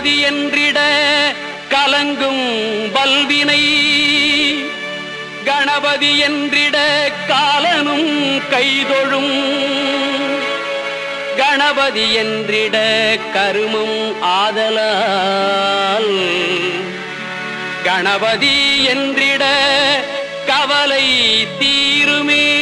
கணபதி என்றிட கலங்கும் பல்வினை. கணபதி என்றிட காலனும் கைதொழும். கணபதி என்றிட கருமம் ஆதலால். கணபதி என்றிட கவலை தீருமே.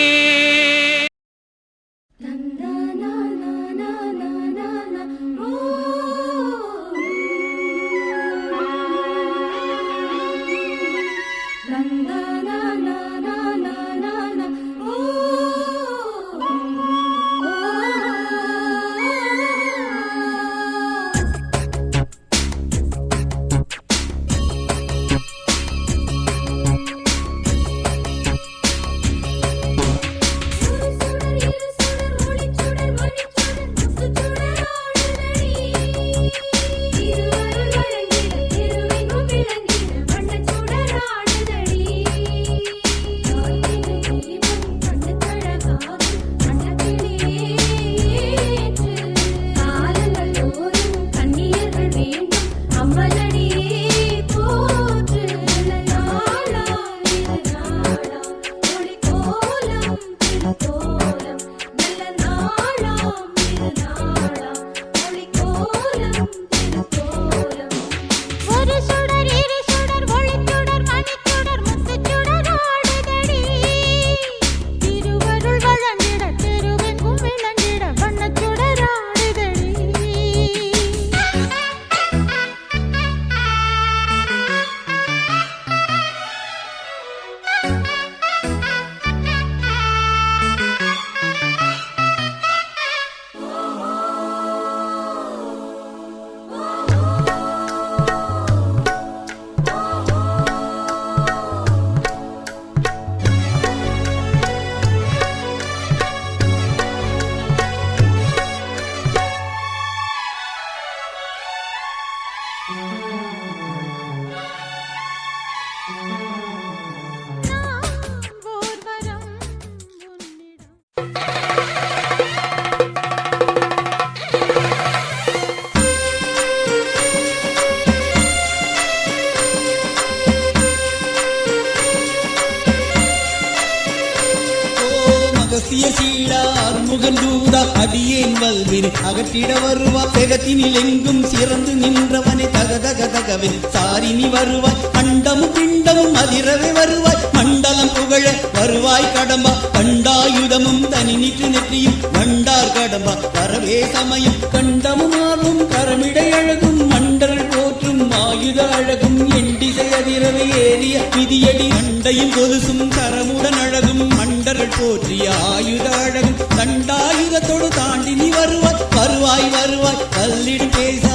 ஓம் சீடார் முகந்தூதா அடியேன் வல்வினை அகற்றிட வருவா செகத்தினில் எங்கும் சிறந்து நின்றவனை தக தக தகவில் சாரினி வருவாய் அண்டமும் பிண்டமும் அதிரவே வருவாய். மண்டலம் புகழ வருவாய் கடம்பா. பண்டாயுதமும் தனி நிற்று நெற்றியும் வண்டார் கடம்பா. வரவே சமயம் கண்டமும் ஆர்வம் கரமிடை அழகும் மண்டல் போற்றும் ஆயுத அழகும் எண்டிசை அதிரவை ஏறிய விதியடி மண்டையும் கொலுசும் கரமுடன் அழகும் மண்டர்கள் போற்றிய ஆயுத அழகும். தண்டாயுதத்தோடு தாண்டி நீ வருவாய் வருவாய் வருவாய் கல்லிடு பேசா.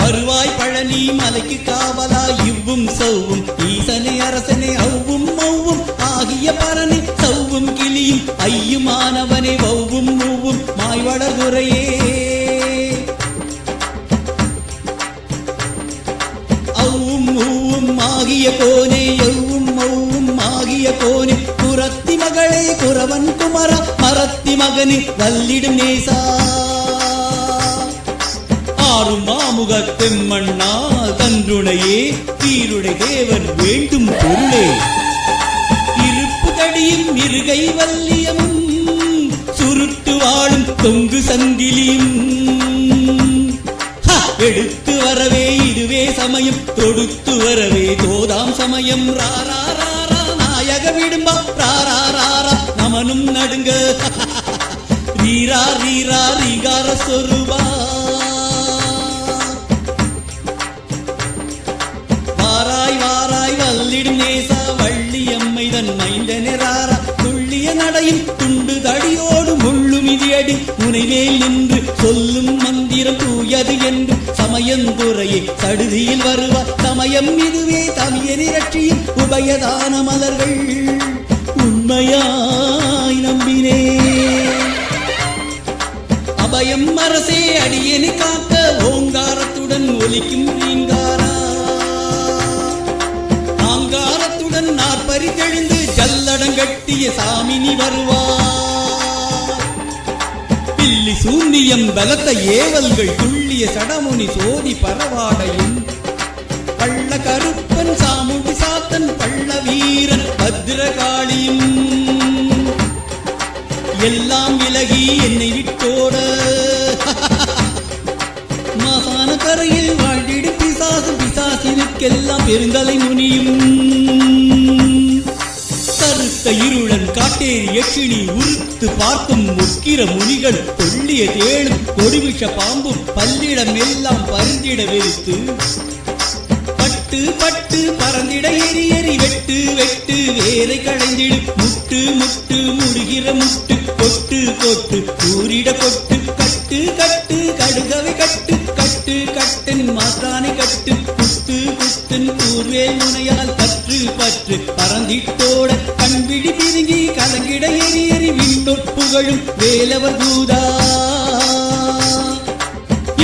வருவாய் பழனி மலைக்கு காவலா இவ்வும் சௌவும் ஈசனை அரசனை அவ்வும் மௌவும் ஆகிய பரனை சௌவும் கிளியும் ஐயுமானவனை வௌவும் மூவும் மாய்வளர் துறையே ஆகிய கோனே எவ்வும் மௌவும் ஆகிய கோனே. குரத்தி மகளே குரவன் குமர மரத்தி மகனே வல்லிடும் நேசா. ஆறும் மாமுகத்தெம்மண்ணா தன்றுணையே தீருடை தேவன் வேண்டும் பொருளே. இருப்பு தடியும் இருகை வல்லியமும் சுருட்டு வாழும் தொங்கு சங்கிலியும் எடுத்து வரவே இதுவே சமயம். தொடுத்து வரவே தோதாம் சமயம். ராரா ராரா நாயக விடும்பா. ராரா ராரா நமனும் நடுங்க. ரீரா ரீரா ரீகார சொருபா. வாராய் வாராய் வல்லிடும் நேசா. வள்ளி அம்மை தன் மைந்தனே ராரா துள்ளிய நடையும். துண்டு தடியோடு மிதியடி முனைவேல் நின்று சொல்லும் மந்திரம் தூயது என்று சமயந்துறையே சடுதியில் வருவார் சமயம் இதுவே தமிய ரட்சியில் உபயதான மலர்கள். உண்மையாய் நம்பினே. அபயம் அரசே அடியனை காக்க ஓங்காரத்துடன் ஒலிக்கும் நீங்காரா? ஆங்காரத்துடன் நாற்பறி தெழுந்து ஜல்லடங்கட்டிய சாமினி வருவார். சூன்யம் பலத்த ஏவல்கள் துள்ளிய சடமுனி சோதி பரவாடையும். பள்ள கருப்பன் சாமுடி சாத்தன் பள்ள வீரன் பத்ரகாளியும். எல்லாம் விலகி என்னை விட்டோட. மாசான கரையில் வாழ்ந்திடு பிசாசு பிசாசினுக்கெல்லாம் பெருந்தலை முனியும். காட்டேரி யட்சினி உருத்து பார்க்கும் முக்கிர முனிகள் கொள்ளிய தேளும் கொடிவிஷ பாம்பும் பல்லிடம் எல்லாம் பருந்திட வெறுத்து. பட்டு பட்டு பறந்திட எரி எரி வெட்டு வெட்டு வேரை களைந்திடு. முட்டு முட்டு முடுகிற முட்டு கொட்டு கொட்டு கூறிட கொட்டு கட்டு கட்டு கடுகவை கட்டு கட்டு கட்டன் மாத்தானை கட்டு குத்து குத்தன் கூர்வே முனையால் பற்று பற்று பறந்திட்டோட கண்பிடி புகழும் வேலவர் தூதா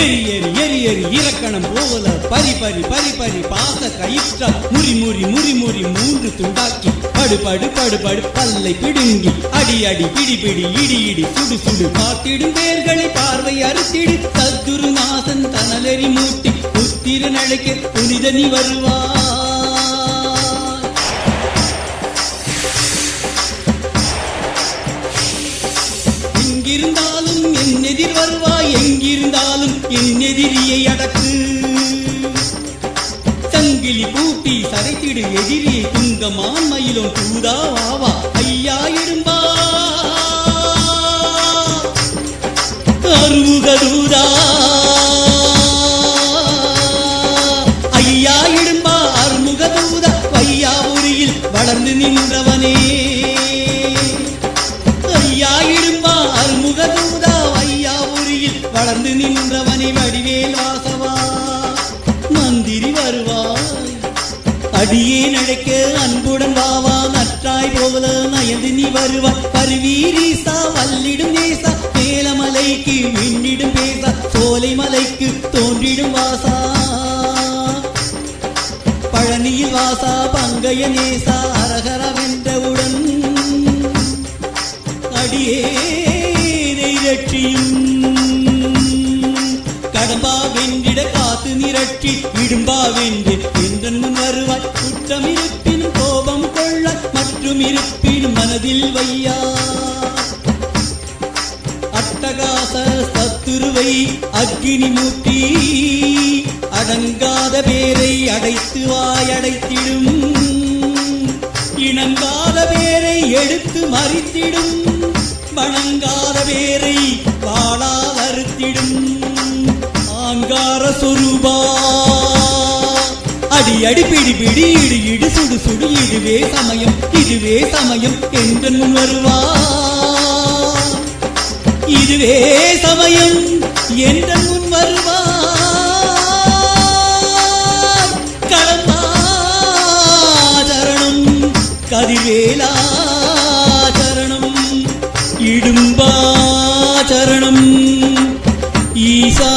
எரி எரி எரி எரி இலக்கணம் போவல பரி பரி பரி பரி பாச கயிற்றா முறி முறி முறி முறி மூன்று துண்டாக்கி படு படு படு படு பல்லை பிடுங்கி அடி அடி பிடி பிடி இடி இடி சுடு சுடு காத்திடும் வேர்களை பார்வை அறுத்திடு. சத்துரு நாசன் தனலெறி மூட்டி புத்திர நழைக்க புனிதனி நீ எங்கிருந்தாலும் என் எதிர் வருவாய் எங்கிருந்தாலும் என் எதிரியை அடக்கு. சங்கிலி பூட்டி சரைத்திடு எதிரியை துங்கமான் மயிலும் தூதா வாவா. ஐயா இரும்பா அருமுக தூதா. ஐயா இடும்பா அருமுக தூதா. வையாபுரியில் வளர்ந்து நின்றவனே அடியே நடக்க அன்புடன் வாவா நற்றாய் போல நயந்து நீ வருவா. பருவீரீசா வல்லிடும் நேசா. மேலமலைக்கு மின்னிடும் பேசா. சோலை மலைக்கு தோன்றிடும் வாசா. பழனியில் வாசா பங்கைய நேசா. அரகர வென்றவுடன் அடியே கடம்பா வென்றிட காத்து நிரட்டி இடும்பாவென்று என்றன் முன் வருவாய். குற்றம் இருப்பினும் கோபம் கொள்ள மற்றும் இருப்பினும் மனதில் வையா அட்டகாச சத்துருவை அக்னி மூட்டி அடங்காத பேரை அடைத்து வாயடைத்திடும் இணங்காத பேரை எடுத்து மறித்திடும். வணங்காத பேரை வாழா வருத்திடும். ஆங்கார சொரூபா. அடி அடி பிடி பிடி இடு இடு சுடு சுடு இதுவே சமயம் இதுவே சமயம் என்று முன் வருவா இதுவே சமயம் என்ற முன் வருவா கடந்தாதரணம் சரணம் கதிர்வேலா சரணம் இடும்பா சரணம் ஈசா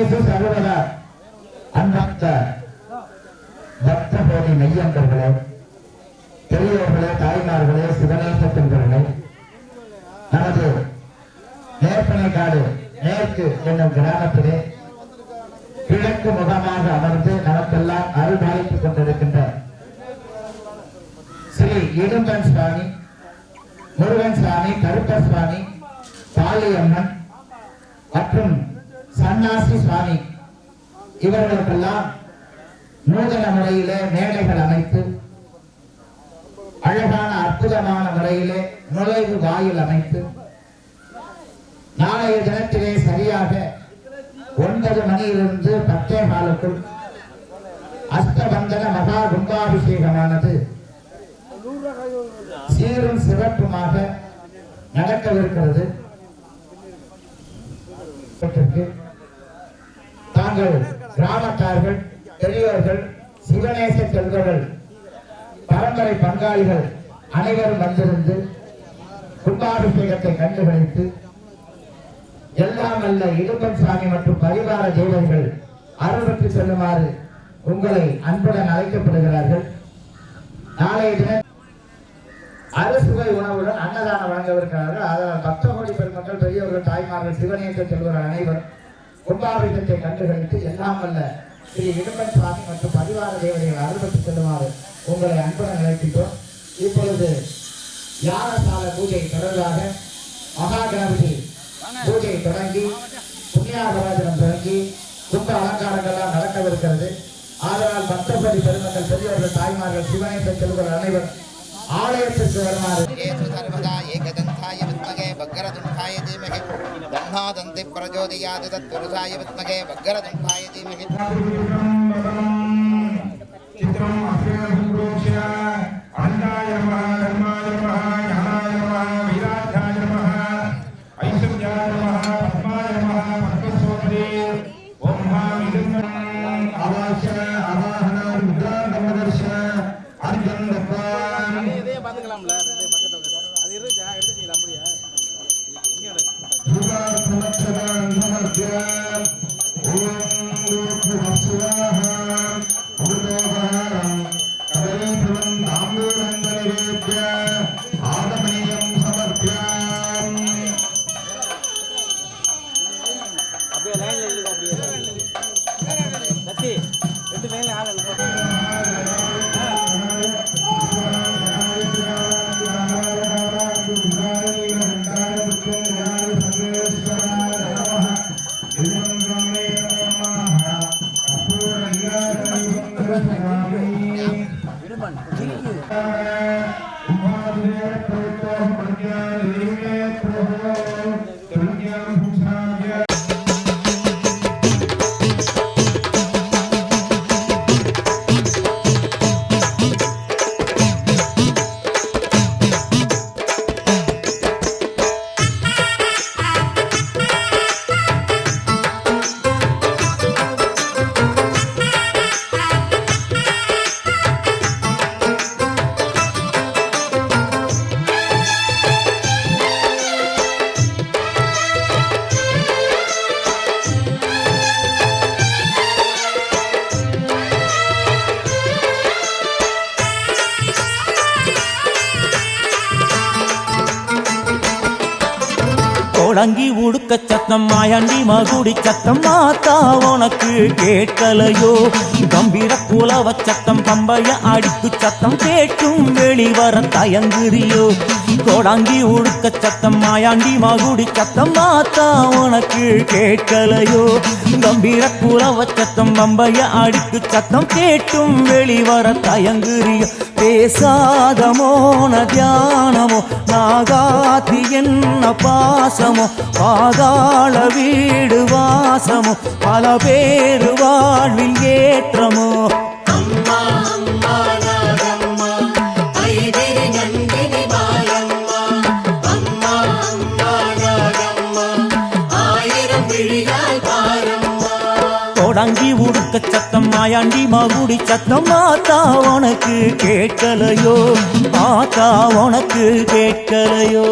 சர்வதேச சகோதர அண்ணத்த பக்த போதை மையங்கர்களே பெரியோர்களே தாய்மார்களே சிவநேச பெண்களே நமது நேர்பனைக்காடு மேற்கு என்னும் கிராமத்திலே கிழக்கு முகமாக அமர்ந்து நமக்கெல்லாம் அருள்பாலித்துக் கொண்டிருக்கின்ற ஸ்ரீ இடும்பன் சுவாமி முருகன் சுவாமி கருப்ப சுவாமி பாலியம்மன் மற்றும் சன்னாசி சுவாமி இவர்களுக்கெல்லாம் நூதன முறையிலே மேடைகள் அமைத்து அழகான அற்புதமான முறையிலே நுழைவு வாயில் அமைத்து நாளைய தினத்திலே சரியாக ஒன்பது மணியிலிருந்து பத்தே காலுக்குள் அஸ்தபந்தன மகா கும்பாபிஷேகமானது சீரும் சிறப்புமாக நடக்கவிருக்கிறது. இதற்கு தாங்கள் கிராமத்தார்கள் பெரியோர்கள் சிவநேச செல்வர்கள் பரம்பரை பங்காளிகள் அனைவரும் வந்திருந்து கும்பாபிஷேகத்தை கண்டுபிடித்து எல்லாம் அல்ல இடுப்பன் சாமி மற்றும் பரிவார தேவர்கள் அருள்பற்றி செல்லுமாறு உங்களை அன்புடன் அழைக்கப்படுகிறார்கள். நாளைய தினம் அறுசுவை உணவுடன் அன்னதானம் வழங்கவிருக்கிறார்கள் அதனால் பக்த கோடி பெருமக்கள் பெரியவர்கள் தாய்மார்கள் சிவநேச செல்வர்கள் அனைவரும் கும்பாபிஷத்தை கண்டுகளித்து எல்லாம் அல்ல ஸ்ரீ இடும்பன் சுவாமி மற்றும் பரிவார தேவதைகள் அறுபட்டு செல்லுமாறு உங்களை அன்புடன் அழைக்கின்றோம். இப்பொழுது யாகசால பூஜை தொடர்பாக மகாகணபதி பூஜை தொடங்கி புண்ணியாகராஜனம் தொடங்கி கும்ப அலங்காரங்கள்லாம் நடக்கவிருக்கிறது. ஆதலால் பக்தபதி பெருமக்கள் பெரியவர்கள் தாய்மார்கள் சிவனை பெற்றவர்கள் அனைவரும் ஆலயத்திற்கு வருமாறு. ஏகதந்தாய வித்மகே பக்கரதுண்டாய தீமகே वक्रतुण्डाय धीमहि दह्नादन्ति प्रचोदयात् तत्पुरुषाय विद्महे वक्रतुण्डाय धीमहि மாயாண்டி மகுடி சத்தம் உனக்கு கேட்கலையோ? கம்பீர குலவ சத்தம் பம்பைய அடிப்பு சத்தம் கேட்கும். வெளிவர தயங்குறியோ? கோடாங்கி உடுக்க சத்தம் மாயாண்டி மகுடி சத்தம் மாத்தா உனக்கு கேட்கலையோ? கம்பீர குலவ சத்தம் பம்பைய அடிப்பு சத்தம் கேட்டும் வெளிவர தயங்குறியோ? பேசாதமோ தியானமோ? நாகாதி என்ன பாசமோ? பாதாள வீடு வாசமோ? பல பேர் வாழ்வில் ஏற்றமோ? தொடங்கி உடுக்க சத்தம் மாய மாயாண்டி மகுடி சத்தம் ஆத்தா உனக்கு கேட்கலையோ? ஆத்தா உனக்கு கேட்கலையோ?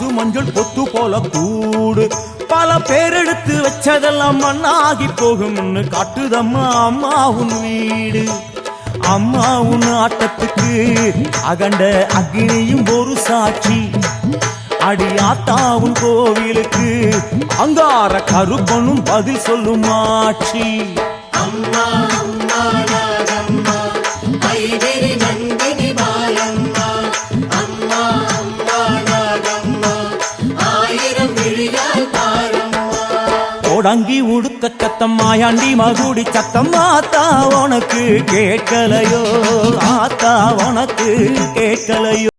வீடு பசு மஞ்சள் பொத்து போல கூடு. பல பேரெடுத்து வச்சதெல்லாம் மண்ணாகி போகும்னு காட்டுதம்மா அம்மா உன் வீடு. அம்மா உன் ஆட்டத்துக்கு அகண்ட அக்னியும் ஒரு சாட்சி. அடியாத்தாவும் கோவிலுக்கு அங்கார கருப்பனும் பதில் சொல்லும் ஆட்சி. அம்மா. தொடங்கி உடுக்க சத்தம் மாயாண்டி மகுடி சத்தம் ஆத்தா உனக்கு கேட்கலையோ? ஆத்தா உனக்கு கேட்கலையோ?